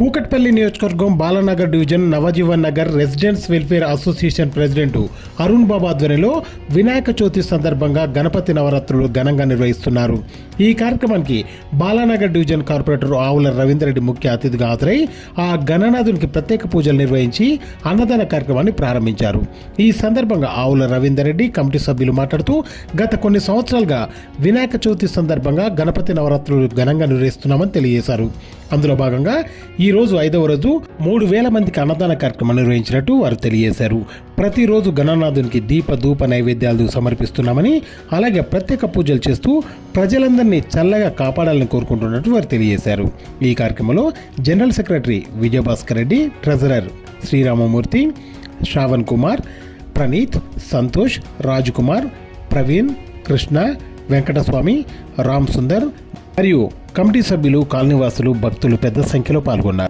కూకట్పల్లి నియోజకవర్గం Balanagar division Navajeevan Nagar residents welfare association president Arun Babu ఆధ్వర్యంలో వినాయక చవితి సందర్భంగా గణపతి నవరాత్రులు ఘనంగా నిర్వహిస్తున్నారు. ఈ కార్యక్రమానికి బాలానగర్ డివిజన్ కార్పొరేటర్ ఆవుల రవీందర్రెడ్డి ముఖ్య అతిథిగా హాజరై ఆ గణనాథునికి ప్రత్యేక పూజలు నిర్వహించి అన్నదాన కార్యక్రమాన్ని ప్రారంభించారు. ఈ సందర్భంగా ఆవుల రవీందర్రెడ్డి కమిటీ సభ్యులు మాట్లాడుతూ గత కొన్ని సంవత్సరాలుగా వినాయక చవితి సందర్భంగా గణపతి నవరాత్రులు ఘనంగా నిర్వహిస్తున్నామని తెలియజేశారు. అందులో భాగంగా ఈ రోజు ఐదవ రోజు మూడు వేల మందికి అన్నదాన కార్యక్రమం నిర్వహించినట్టు వారు తెలియజేశారు. ప్రతిరోజు గణనాథునికి దీప ధూప నైవేద్యాలు సమర్పిస్తున్నామని అలాగే ప్రత్యేక పూజలు చేస్తూ ప్రజలందరినీ చల్లగా కాపాడాలని కోరుకుంటున్నట్టు వారు తెలియజేశారు. ఈ కార్యక్రమంలో general secretary Vijayabhaskar Reddy treasurer Sriramamurthy Shravan Kumar Praneeth Santosh Rajkumar Praveen Krishna Venkataswamy Ram Sundar మరియు కమిటీ సభ్యులు కాలనీవాసులు భక్తులు పెద్ద సంఖ్యలో పాల్గొన్నారు.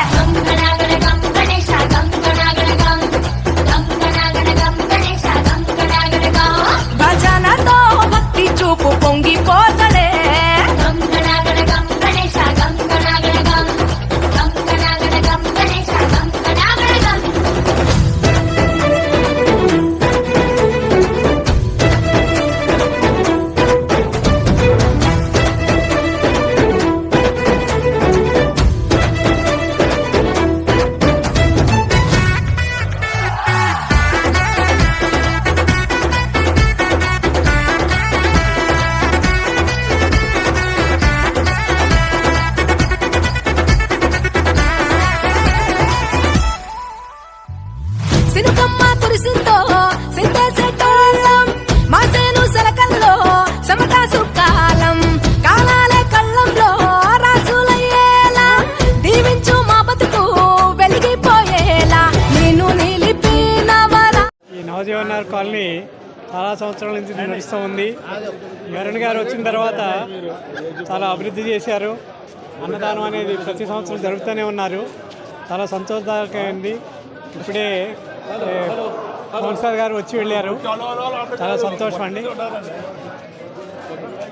సినుకమ్మ కురిసిందో సింతేసేటోళ్ళం మాసేను సరకల్లో సమత సుకాలం. కాలాలే కళ్ళంలో రాసులయ్యేలా దీవించు మా బతుకు వెలిగిపోయేలా. నేను నిలిపినవరా. ఈ నవజీవనర్ కాలనీ చాలా సంవత్సరాల నుంచి నడుస్తూ ఉంది. వరుణ్ గారు వచ్చిన తర్వాత చాలా అభివృద్ధి చేశారు. అన్నదానం అనేది ప్రతి సంవత్సరం జరుగుతూనే ఉన్నారు. చాలా సంతోషదాయకమైంది ఇప్పుడే సార్ గారు వచ్చి వెళ్ళారు. చాలా సంతోషం అండి.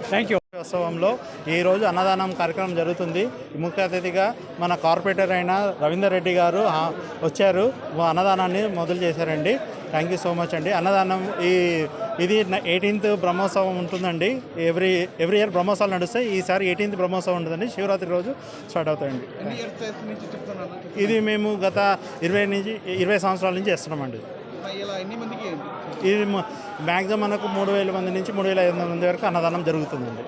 థ్యాంక్ యూ ఉత్సవంలో ఈరోజు అన్నదానం కార్యక్రమం జరుగుతుంది. ముఖ్య అతిథిగా మన కార్పొరేటర్ అయిన రవీందర్ రెడ్డి గారు వచ్చారు. అన్నదానాన్ని మొదలు చేశారండి. థ్యాంక్ యూ సో మచ్ అండి. అన్నదానం ఈ ఇది ఎయిటీన్త్ బ్రహ్మోత్సవం ఉంటుందండి. ఎవ్రీ ఎవ్రీ ఇయర్ బ్రహ్మోత్సవాలు నడుస్తాయి. ఈసారి ఎయిటీన్త్ బ్రహ్మోత్సవం ఉంటుందండి. శివరాత్రి రోజు స్టార్ట్ అవుతాయండి. ఇది మేము గత ఇరవై నుంచి ఇరవై సంవత్సరాల నుంచి చేస్తున్నామండి. ఇది మ్యాక్సిమం మనకు మూడు వేల మంది నుంచి మూడు వేల ఐదు వందల మంది వరకు అన్నదానం జరుగుతుందండి.